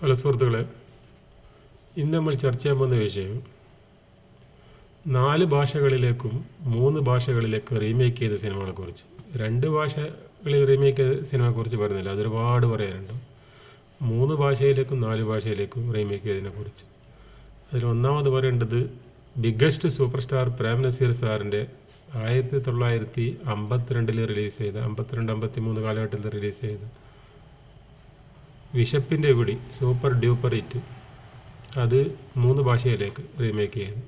Hello സുഹൃത്തുക്കളെ ഇന്ന് നമ്മൾ ചർച്ച ചെയ്യാൻ പോകുന്ന വിഷയം നാല് ഭാഷകളിലേക്കും മൂന്ന് ഭാഷകളിലേക്കും റീമേക്ക് ചെയ്ത സിനിമകളെക്കുറിച്ച് രണ്ട് ഭാഷകളിൽ റീമേക്ക് ചെയ്ത സിനിമയെക്കുറിച്ച് പറയുന്നില്ല. അതൊരുപാട് പറയാനുണ്ട്. മൂന്ന് ഭാഷയിലേക്കും നാല് ഭാഷയിലേക്കും റീമേക്ക് ചെയ്തതിനെക്കുറിച്ച് അതിൽ ഒന്നാമത് പറയേണ്ടത് biggest super star Prem Nazir സാറിന്റെ ആയിരത്തി തൊള്ളായിരത്തി അമ്പത്തിരണ്ടിൽ റിലീസ് ചെയ്ത അമ്പത്തിരണ്ട് അമ്പത്തി മൂന്ന് കാലഘട്ടത്തിൽ റിലീസ് ചെയ്ത വിശപ്പിന്റെ വിളി സൂപ്പർ ഡ്യൂപ്പർ ഇറ്റ് അത് മൂന്ന് ഭാഷയിലേക്ക് റീമേക്ക് ചെയ്തു.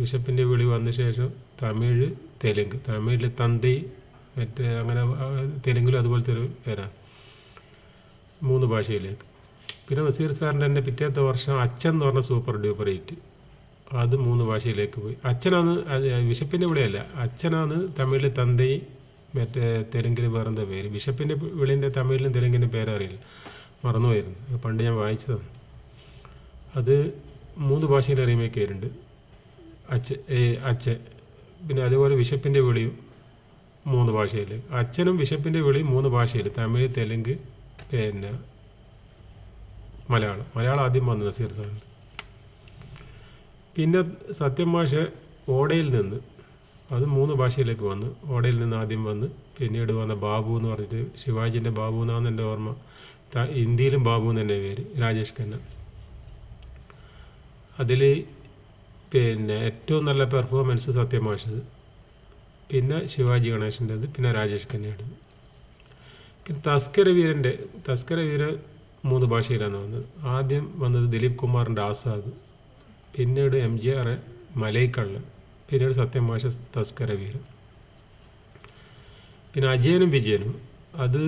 വിശപ്പിന്റെ വിളി വന്ന ശേഷം തമിഴ് തെലുങ്ക്. തമിഴിൽ തന്തി മറ്റേ അങ്ങനെ തെലുങ്കിലും അതുപോലത്തെ ഒരു പേരാണ്. മൂന്ന് ഭാഷയിലേക്ക്. പിന്നെ നസീർ സാറിന്റെ തന്നെ പിറ്റേത്തെ വർഷം അച്ഛൻ എന്ന് പറഞ്ഞ സൂപ്പർ ഡ്യൂപ്പർ ഹിറ്റ്. അത് മൂന്ന് ഭാഷയിലേക്ക് പോയി. അച്ഛനാണ് വിശപ്പിന്റെ വിളിയല്ല അച്ഛനാണ് തമിഴിൽ തന്തയും മറ്റേ തെലുങ്കിൽ വേറെന്താ പേര്? ബിഷപ്പിന്റെ വിളിന്റെ തമിഴിലും തെലുങ്കിന്റെ പേരറിയില്ല. മറന്നുപോയിരുന്നു. അത് പണ്ട് ഞാൻ വായിച്ചതാണ്. അത് മൂന്ന് ഭാഷയിൽ റീമേക്ക് ചെയ്തിട്ടുണ്ട് അച്ഛ ഏ അച്ഛൻ പിന്നെ അതുപോലെ വിശപ്പിന്റെ വിളിയും മൂന്ന് ഭാഷയിൽ. അച്ഛനും വിശപ്പിന്റെ വിളിയും മൂന്ന് ഭാഷയിൽ. തമിഴ് തെലുങ്ക് പിന്നെ മലയാളം. മലയാളം ആദ്യം വന്നു നസീർ സാറിന് പിന്നെ സത്യം ഭാഷ ഓടയിൽ നിന്ന്. അത് മൂന്ന് ഭാഷയിലേക്ക് വന്ന്. ഓടയിൽ നിന്ന് ആദ്യം വന്ന്. പിന്നീട് വന്ന ബാബു എന്ന് പറഞ്ഞിട്ട് ശിവാജിന്റെ ബാബു എന്നാണ് എന്റെ ഓർമ്മ. ഹിന്ദിയിലും ബാബു എന്ന് തന്നെ പേര് രാജേഷ് ഖന്ന. അതിൽ പിന്നെ ഏറ്റവും നല്ല പെർഫോമൻസ് സത്യമാഷത് പിന്നെ ശിവാജി ഗണേശന്റെത് പിന്നെ രാജേഷ് ഖന്നയുടേത് പിന്നെ തസ്കര വീരന്റെ തസ്കര വീരൻ മൂന്ന് ഭാഷയിലാണ് വന്നത്. ആദ്യം വന്നത് ദിലീപ് കുമാറിന്റെ ആസാദ് പിന്നീട് എം ജി ആർ മലൈക്കള്ളൻ പിന്നീട് സത്യമാഷ തസ്കര വീരൻ. പിന്നെ അജയനും വിജയനും. അത്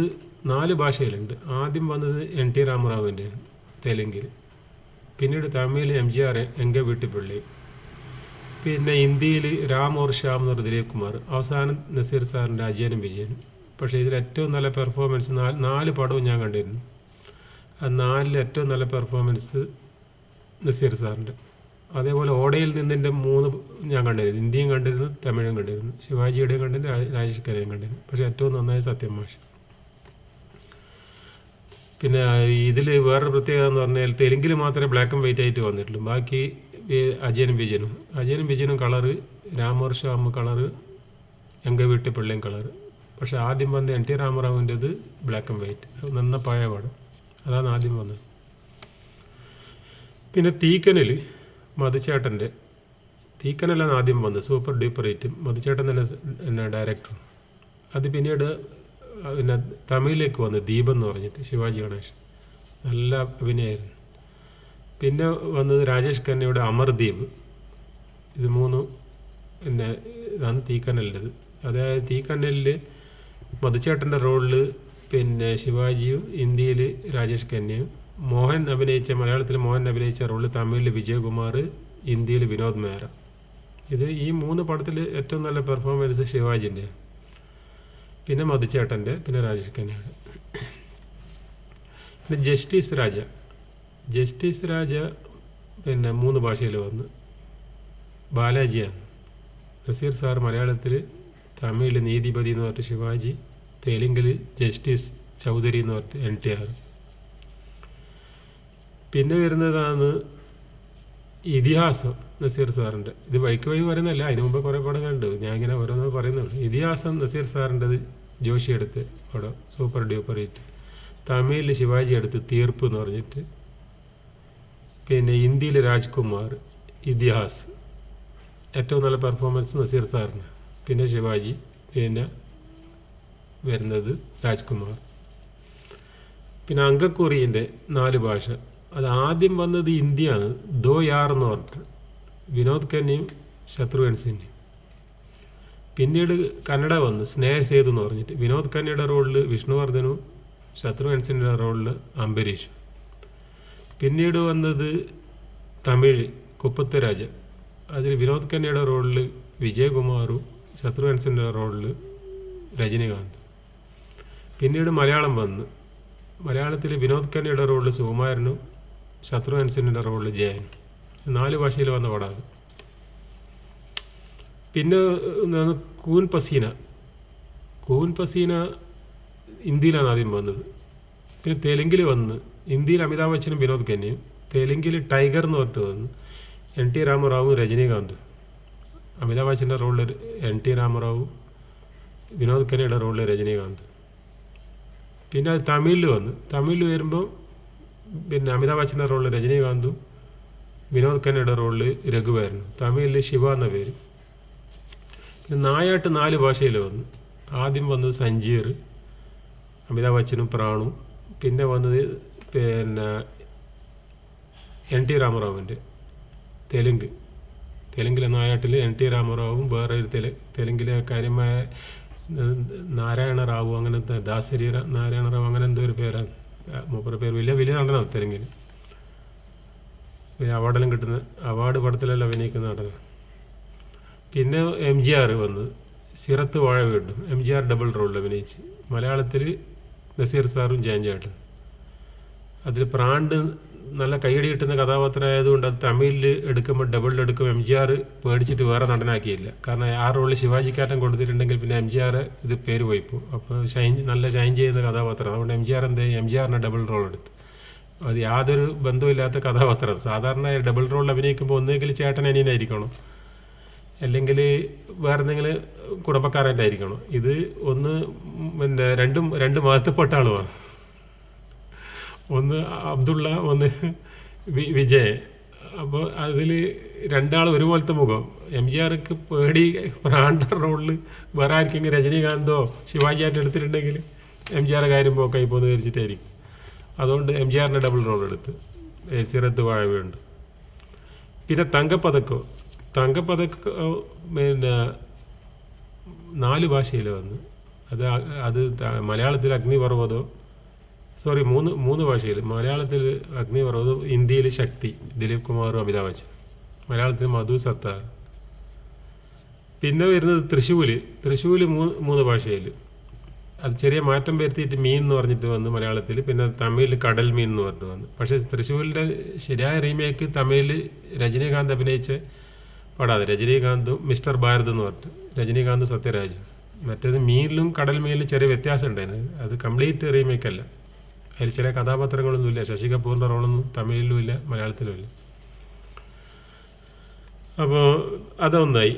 നാല് ഭാഷയിലുണ്ട്. ആദ്യം വന്നത് എൻ ടി രാമറാവുവിന്റെ തെലുങ്കിൽ. പിന്നീട് തമിഴിൽ എം ജി ആർ എങ്ക വീട്ടുപിള്ളി പിന്നെ ഹിന്ദിയിൽ രാം ഓർ ശ്യാം എന്ന് പറഞ്ഞ ദിലീപ് കുമാർ അവസാനം നസീർ സാറിന്റെ അജയനും വിജയനും പക്ഷേ ഇതിൽ ഏറ്റവും നല്ല പെർഫോമൻസ് നാല് നാല് പടവും ഞാൻ കണ്ടിരുന്നു. ആ നാലിൽ ഏറ്റവും നല്ല പെർഫോമൻസ് നസീർ സാറിന്റെ. അതേപോലെ ഓടയിൽ നിന്നിന്റെ മൂന്ന് ഞാൻ കണ്ടിരുന്നു. ഹിന്ദിയും കണ്ടിരുന്നു തമിഴും കണ്ടിരുന്നു. ശിവാജിയുടെയും കണ്ടിരുന്നു രാജേഷ് കരയും കണ്ടിരുന്നു. പക്ഷേ ഏറ്റവും നന്നായി സത്യം മാഷ്. പിന്നെ ഇതിൽ വേറൊരു പ്രത്യേകത എന്ന് പറഞ്ഞാൽ തെലുങ്കിൽ മാത്രമേ ബ്ലാക്ക് ആൻഡ് വൈറ്റ് ആയിട്ട് വന്നിട്ടുള്ളൂ. ബാക്കി അജയനും വിജയനും. അജയനും വിജയനും കളറ് രാമോർ ശ്യാം കളറ് എങ്ക വീട്ടിൽ പിള്ളയും കളറ് പക്ഷേ ആദ്യം വന്ന എൻ ടി രാമറാവുന്റെത് ബ്ലാക്ക് ആൻഡ് വൈറ്റ് നന്ന പഴയ പാട് അതാണ് ആദ്യം വന്നത്. പിന്നെ തീക്കനിൽ മധുചേട്ടന്റെ. തീക്കനലാണ് ആദ്യം വന്നത്. Super duper ഹിറ്റും. മധുചേട്ടൻ തന്നെ ഡയറക്ടർ അത് പിന്നീട് പിന്നെ തമിഴിലേക്ക് വന്ന് ദീപം എന്ന് പറഞ്ഞിട്ട് ശിവാജി ഗണേഷ് നല്ല അഭിനയമായിരുന്നു പിന്നെ വന്നത് രാജേഷ് ഖന്നയുടെ അമർദീപ് ഇത് മൂന്ന് പിന്നെ ഇതാണ് തീക്കനലിന്റെത്. അതായത് തീക്കനലിൽ മധുചേട്ടന്റെ റോളിൽ പിന്നെ ശിവാജിയും ഇന്ത്യയിൽ രാജേഷ് ഖന്നയും. മോഹൻ അഭിനയിച്ച മലയാളത്തിൽ മോഹൻ അഭിനയിച്ച റോളിൽ തമിഴിൽ വിജയകുമാർ ഇന്ത്യയിൽ വിനോദ് മേഹ്റ ഇത് ഈ മൂന്ന് പടത്തിൽ ഏറ്റവും നല്ല പെർഫോമൻസ് ശിവാജിന്റെ പിന്നെ മധുചേട്ടന്റെ പിന്നെ രാജേഷ് പിന്നെ ജസ്റ്റിസ് രാജ. ജസ്റ്റിസ് രാജ പിന്നെ മൂന്ന് ഭാഷയിൽ വന്ന് ബാലാജിയാണ്. നസീർ സാർ മലയാളത്തിൽ തമിഴിൽ നീതിപതി എന്ന് പറഞ്ഞിട്ട് ശിവാജി തെലുങ്കിൽ ജസ്റ്റിസ് ചൗധരി എന്ന് പറഞ്ഞിട്ട് എൻ ടി ആർ. പിന്നെ വരുന്നതാണ് ഇതിഹാസം നസീർ സാറിന്റെ. ഇത് വഴിക്ക് വഴി പറയുന്നതല്ല അതിനു മുമ്പ് കുറേ പടങ്ങളുണ്ട്. ഞാൻ ഇങ്ങനെ ഓരോന്ന് പറയുന്നുള്ളൂ ഇതിഹാസം നസീർ സാറിന്റെത് ജോഷി എടുത്ത് അവിടെ സൂപ്പർ ഡ്യൂപ്പർ ഹിറ്റ് തമിഴിൽ ശിവാജി എടുത്ത് തീർപ്പ് എന്ന് പറഞ്ഞിട്ട്. പിന്നെ ഹിന്ദിയിൽ രാജ്കുമാർ ഇതിഹാസ് ഏറ്റവും നല്ല പെർഫോമൻസ് നസീർ സാറിന്. പിന്നെ ശിവാജി പിന്നെ വരുന്നത് രാജ്കുമാർ. പിന്നെ അങ്കക്കുറിയിന്റെ നാല് ഭാഷ. അത് ആദ്യം വന്നത് ഹിന്ദിയാണ് ദോ യാർ എന്ന് പറഞ്ഞിട്ട്. വിനോദ് ഖന്നയും ശത്രുഘൻ പിന്നീട് കന്നഡ വന്ന് സ്നേഹസേതു എന്ന് പറഞ്ഞിട്ട് വിനോദ് ഖന്നയുടെ റോളിൽ വിഷ്ണുവർദ്ധനും ശത്രുഘ്ൻ സിന്റെ റോളിൽ അംബരീഷും. പിന്നീട് വന്നത് തമിഴ് കുപ്പത്ത് രാജ അതിൽ വിനോദ് ഖന്നയുടെ റോളിൽ വിജയകുമാറും ശത്രുഘ്ൻ സിന്റെ റോളിൽ രജനികാന്ത്. പിന്നീട് മലയാളം വന്ന് മലയാളത്തിൽ വിനോദ് ഖന്നയുടെ റോളിൽ സുകുമാരനും ശത്രുഘ്ൻ സിന്റെ റോളിൽ ജയനും. നാല് ഭാഷയിൽ വന്ന പടമാണ് പിന്നെ എന്താണ് കൂൻ പസീന. കൂൻ പസീന ഇന്ത്യയിലാണ് ആദ്യം വന്നത്. പിന്നെ തെലുങ്കിൽ വന്ന് ഇന്ത്യയിൽ അമിതാഭ് ബച്ചനും വിനോദ് ഖന്നയും തെലുങ്കിൽ ടൈഗർ എന്ന് പറഞ്ഞിട്ട് വന്നു എൻ ടി രാമറാവും രജനീകാന്ത്. അമിതാഭ് ബച്ചന്റെ റോളിൽ എൻ ടി രാമറാവു വിനോദ് ഖന്നയുടെ റോളിൽ രജനീകാന്ത്. പിന്നെ അത് തമിഴിൽ വന്ന് തമിഴിൽ വരുമ്പോൾ പിന്നെ അമിതാഭ് ബച്ചന്റെ റോളിൽ രജനീകാന്തും വിനോദ് ഖന്നയുടെ റോളിൽ രഘുവായിരുന്നു തമിഴിൽ ശിവ എന്ന പേര്. നായാട്ട് നാല് ഭാഷയിൽ വന്നു. ആദ്യം വന്നത് സഞ്ജീർ അമിതാഭ് ബച്ചനും പ്രാണും. പിന്നെ വന്നത് പിന്നെ എൻ ടി രാമറാവിന്റെ തെലുങ്ക്. തെലുങ്കിലെ നായാട്ടിൽ എൻ ടി രാമറാവും വേറെ ഒരു തെലു തെലുങ്കിലെ കാര്യമായ നാരായണ റാവു അങ്ങനത്തെ ദാസരി നാരായണ റാവു അങ്ങനെ എന്തോ ഒരു പേരാണ് മൂപ്പറ പേര് വലിയ വലിയ നടനാണ് തെലുങ്കിന് അവാർഡെല്ലാം കിട്ടുന്ന അവാർഡ് പടത്തിലെല്ലാം അഭിനയിക്കുന്ന നടനാണ് പിന്നെ എം ജി ആർ വന്ന് സിറത്ത് വാഴ വീണ്ടും. എം ജി ആർ ഡബിൾ റോളിൽ അഭിനയിച്ച്. മലയാളത്തിൽ നസീർ സാറും ജാൻചാട്ടും അതിൽ പ്രാണ്ട് നല്ല കൈയടി കിട്ടുന്ന കഥാപാത്രമായതുകൊണ്ട് അത് തമിഴിൽ എടുക്കുമ്പോൾ ഡബിളിൽ എടുക്കുമ്പോൾ എം ജി ആർ പേടിച്ചിട്ട് വേറെ നടനാക്കിയില്ല. കാരണം ആ റോളിൽ ശിവാജിക്കാരൻ കൊടുത്തിട്ടുണ്ടെങ്കിൽ പിന്നെ എം ജി ആർ ഇത് പേര് പോയിപ്പോൾ അപ്പോൾ ഷൈൻ നല്ല ഷൈൻ ചെയ്യുന്ന കഥാപാത്രം. അതുകൊണ്ട് എം ജി ആർ എന്ത് എം ജി ആറിനെ ഡബിൾ റോൾ എടുത്തു. അത് യാതൊരു ബന്ധമില്ലാത്ത കഥാപാത്രം. സാധാരണ ഡബിൾ റോളിൽ അഭിനയിക്കുമ്പോൾ ഒന്നുകിൽ ചേട്ടൻ അനിയനായിരിക്കണം. അല്ലെങ്കിൽ വേറെ എന്തെങ്കിലും കുടുംബക്കാരന്റെ ഇത് ഒന്ന് പിന്നെ രണ്ടും രണ്ട് മതത്തിൽപ്പെട്ട ആളുമാണ് ഒന്ന് അബ്ദുള്ള ഒന്ന് വി- വിജയ്. അപ്പോൾ അതിൽ രണ്ടാൾ ഒരുപോലത്തെ മുഖം. എം ജി ആർക്ക് പേടി പ്രാണ്ട റോളിൽ വേറെ ആർക്കെങ്കിലും രജനീകാന്തോ ശിവാജി ശിവാജിയായിട്ട് എടുത്തിട്ടുണ്ടെങ്കിൽ എം ജി ആറുടെ കാര്യം പോക്കായി പോകുന്ന വിചാരിച്ചിട്ടായിരിക്കും. അതുകൊണ്ട് എം ജി ആറിന്റെ ഡബിൾ റോൾ എടുത്ത് സിറത്ത് വാഴവുണ്ട് പിന്നെ തങ്കപ്പതക്കോ? തങ്കപ്പതക്കോ പിന്നെ നാല് ഭാഷയിൽ വന്ന്. അത് അത് മലയാളത്തിൽ അഗ്നിപർവതോ സോറി മൂന്ന് മൂന്ന് ഭാഷയിൽ മലയാളത്തിൽ അഗ്നിപർവതം ഇന്ത്യയിൽ ശക്തി ദിലീപ് കുമാറും അമിതാഭ് ബച്ചൻ മലയാളത്തിൽ മധു സത്താർ. പിന്നെ വരുന്നത് തൃശ്ശൂർ തൃശ്ശൂർ മൂന്ന് മൂന്ന് ഭാഷയിൽ അത് ചെറിയ മാറ്റം വരുത്തിയിട്ട് മീൻ എന്ന് പറഞ്ഞിട്ട് വന്നു മലയാളത്തിൽ പിന്നെ തമിഴിൽ കടൽ മീൻ എന്ന് പറഞ്ഞിട്ട് വന്നു. പക്ഷേ തൃശ്ശൂരിന്റെ ശരിയായ റീമേക്ക് തമിഴിൽ രജനീകാന്ത് അഭിനയിച്ച പടാതെ. രജനീകാന്തും മിസ്റ്റർ ഭാരത് എന്ന് പറഞ്ഞിട്ട്. രജനീകാന്തും സത്യരാജും. മറ്റേത് മീനിലും കടൽ മീനിലും ചെറിയ വ്യത്യാസം ഉണ്ടായിരുന്നു. അത് കംപ്ലീറ്റ് റീമേക്ക് അല്ല. അതിൽ ചില കഥാപാത്രങ്ങളൊന്നും ഇല്ല. ശശി കപൂറിന്റെ റോളൊന്നും തമിഴിലും ഇല്ല മലയാളത്തിലും ഇല്ല. അപ്പോൾ അതൊന്നായി.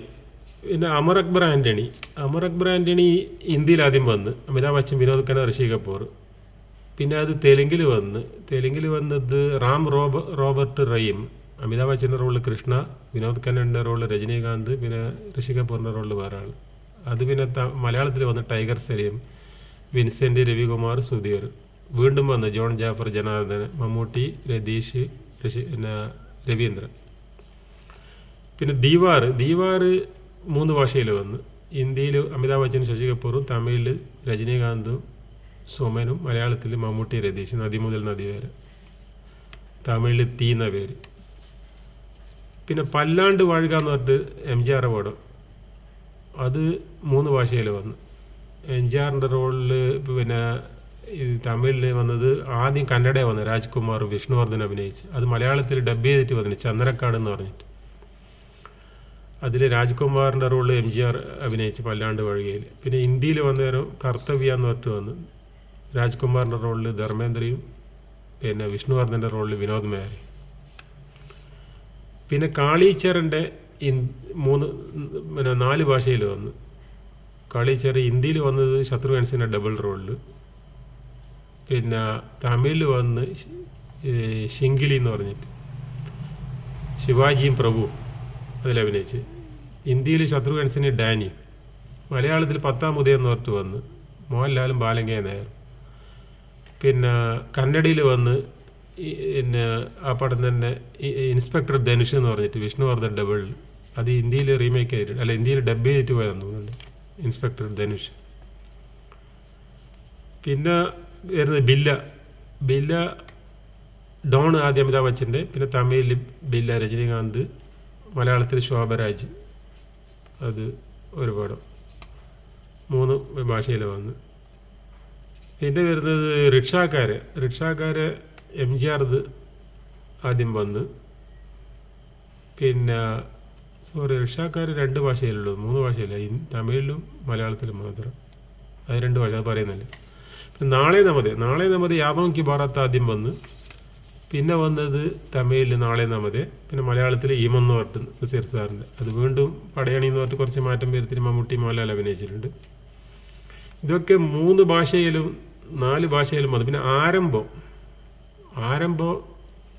പിന്നെ അമർ അക്ബർ ആന്റണി അമർ അക്ബർ ആന്റണി ഇന്ത്യയിൽ ആദ്യം വന്ന് അമിതാഭ് ബച്ചൻ വിനോദ് ഖന്ന ഋഷി കപൂർ. പിന്നെ അത് തെലുങ്കിൽ വന്ന്. തെലുങ്കിൽ വന്നത് റാം റോബ റോബർട്ട് റഹീം. അമിതാഭ് ബച്ചന്റെ റോളിൽ കൃഷ്ണ വിനോദ് കന്നഡിന്റെ റോളിൽ രജനീകാന്ത് പിന്നെ ഋഷി കപൂറിന്റെ റോളിൽ വേറെ ആൾ അത് പിന്നെ മലയാളത്തിൽ വന്ന് ടൈഗർ സലീം വിൻസെന്റ് രവികുമാർ സുധീർ. വീണ്ടും വന്ന് ജോൺ ജാഫർ ജനാർദ്ദൻ മമ്മൂട്ടി രതീഷ് ഋഷി പിന്നെ രവീന്ദ്രൻ. പിന്നെ ദീവാർ ദീവാർ മൂന്ന് ഭാഷയിൽ വന്ന്. ഹിന്ദിയിൽ അമിതാഭ് ബച്ചൻ ശശി കപൂറും തമിഴിൽ രജനീകാന്തും സോമനും മലയാളത്തിൽ മമ്മൂട്ടി രതീഷ് നദി മുതൽ നദി വരെ. തമിഴിൽ തീ എന്ന പേര്. പിന്നെ പല്ലാണ്ട് വാഴുക എന്ന് പറഞ്ഞിട്ട് എം ജി ആർ അവാർഡ് അത് മൂന്ന് ഭാഷയിൽ വന്നു. എം ജി ആറിന്റെ റോളിൽ പിന്നെ ഈ തമിഴിൽ വന്നത് ആദ്യം കന്നഡ വന്നത് രാജ്കുമാർ വിഷ്ണുവർദ്ധൻ അഭിനയിച്ച്. അത് മലയാളത്തിൽ ഡബ് ചെയ്തിട്ട് വന്നു ചന്ദ്രക്കാട് എന്ന് പറഞ്ഞിട്ട്. അതിൽ രാജ്കുമാറിന്റെ റോളിൽ എം ജി ആർ അഭിനയിച്ച് പല്ലാണ്ട് വാഴുകയിൽ പിന്നെ ഹിന്ദിയിൽ വന്നേരം കർത്തവ്യ എന്ന് പറഞ്ഞിട്ട് വന്നു രാജ്കുമാറിന്റെ റോളിൽ ധർമ്മേന്ദ്രയും പിന്നെ വിഷ്ണുവർദ്ധന്റെ റോളിൽ വിനോദ് മേഹരി പിന്നെ കാളീച്ചറിന്റെ മൂന്ന് പിന്നെ നാല് ഭാഷയിൽ വന്നു. കാളീച്ചർ ഹിന്ദിയിൽ വന്നത് ശത്രുഘ്നസിന്റെ ഡബിൾ റോളിൽ. പിന്നെ തമിഴിൽ വന്ന് ഷിങ്കിലി എന്ന് പറഞ്ഞിട്ട്. ശിവാജിയും പ്രഭു അതിൽ അഭിനയിച്ച്. ഹിന്ദിയിൽ ശത്രുഘ്നസിന് ഡാനി. മലയാളത്തിൽ പത്താം ഉദയം എന്ന് പറഞ്ഞിട്ട് വന്ന്. മോഹൻലാലും ബാലങ്കയ നായർ പിന്നെ കന്നഡയിൽ വന്ന് പിന്നെ ആ പടം തന്നെ ഇൻസ്പെക്ടർ ധനുഷ് എന്ന് പറഞ്ഞിട്ട് വിഷ്ണു വിഷ്ണുവർദ്ധൻ ഡബിൾ അത് ഇന്ത്യയിൽ റീമേക്ക് ചെയ്തിട്ട് അല്ല ഇന്ത്യയിൽ ഡബ് ചെയ്തിട്ട് പോയതെന്ന് തോന്നുന്നുണ്ട് ഇൻസ്പെക്ടർ ധനുഷ്. പിന്നെ വരുന്നത് ബില്ല. ബില്ല ഡോൺ ആദ്യം അമിതാഭ് ബച്ചന്റെ പിന്നെ തമിഴിൽ ബില്ല രജനീകാന്ത് മലയാളത്തിൽ ശോഭരാജ് അത് ഒരു പടം. മൂന്ന് ഭാഷയിൽ വന്ന്. പിന്നെ വരുന്നത് റിക്ഷാക്കാര്. റിക്ഷാക്കാര് എം ജി ആർ ഇത് ആദ്യം വന്ന്. പിന്നെ സോറി റഷ്യക്കാർ രണ്ട് ഭാഷയിലുള്ളൂ മൂന്ന് ഭാഷയില്ല? തമിഴിലും മലയാളത്തിലും മാത്രം. അത് രണ്ട് ഭാഷ അത് പറയുന്നില്ല പിന്നെ നാളെ നമതി നാളെ നമതി യാദവ് കി ആദ്യം വന്ന്. പിന്നെ വന്നത് തമിഴിൽ നാളെ നമതേ പിന്നെ മലയാളത്തിൽ ഈമെന്ന് പറഞ്ഞിട്ട് നസീർ സാറിന്റെ. അത് വീണ്ടും പടയണി എന്ന് പറഞ്ഞിട്ട് കുറച്ച് മാറ്റം വരുത്തി മമ്മൂട്ടി മോഹൻലാൽ അഭിനയിച്ചിട്ടുണ്ട്. ഇതൊക്കെ മൂന്ന് ഭാഷയിലും നാല് ഭാഷയിലും വന്നു. പിന്നെ ആരംഭം. ആരംഭം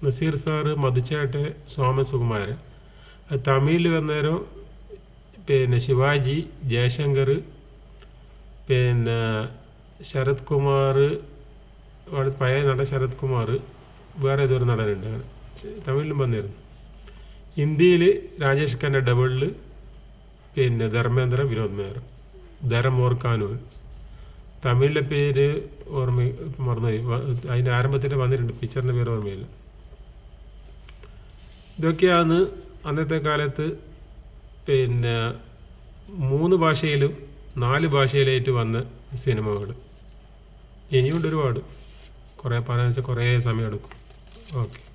നസീർ സാറ് മധുച്ചേട്ടെ സുകുമാരൻ. തമിഴിൽ വന്നേരം പിന്നെ ശിവാജി ജയശങ്കർ പിന്നെ ശരത് കുമാർ പഴയ നടൻ ശരത് കുമാർ വേറെ ഏതൊരു നടനുണ്ട് തമിഴിലും വന്നിരുന്നു. ഹിന്ദിയിൽ രാജേഷ് ഖന്ന ഡബിളിൽ പിന്നെ ധർമ്മേന്ദ്ര വിനോദ് മേയർ ധരം ഓർക്കാനൂർ. തമിഴിലെ പേര് ഓർമ്മ മറന്നുപോയി. അതിന്റെ ആരംഭത്തിൽ വന്നിട്ടുണ്ട് പിക്ചറിന്റെ പേര് ഓർമ്മയില്ല. ഇതൊക്കെയാണ് അന്നത്തെ കാലത്ത് പിന്നെ മൂന്ന് ഭാഷയിലും നാല് ഭാഷയിലായിട്ട് വന്ന സിനിമകൾ. ഇനിയുണ്ട് ഒരുപാട്. കുറേ പറയാന്ന് വെച്ചാൽ കുറേ സമയം എടുക്കും. ഓക്കെ.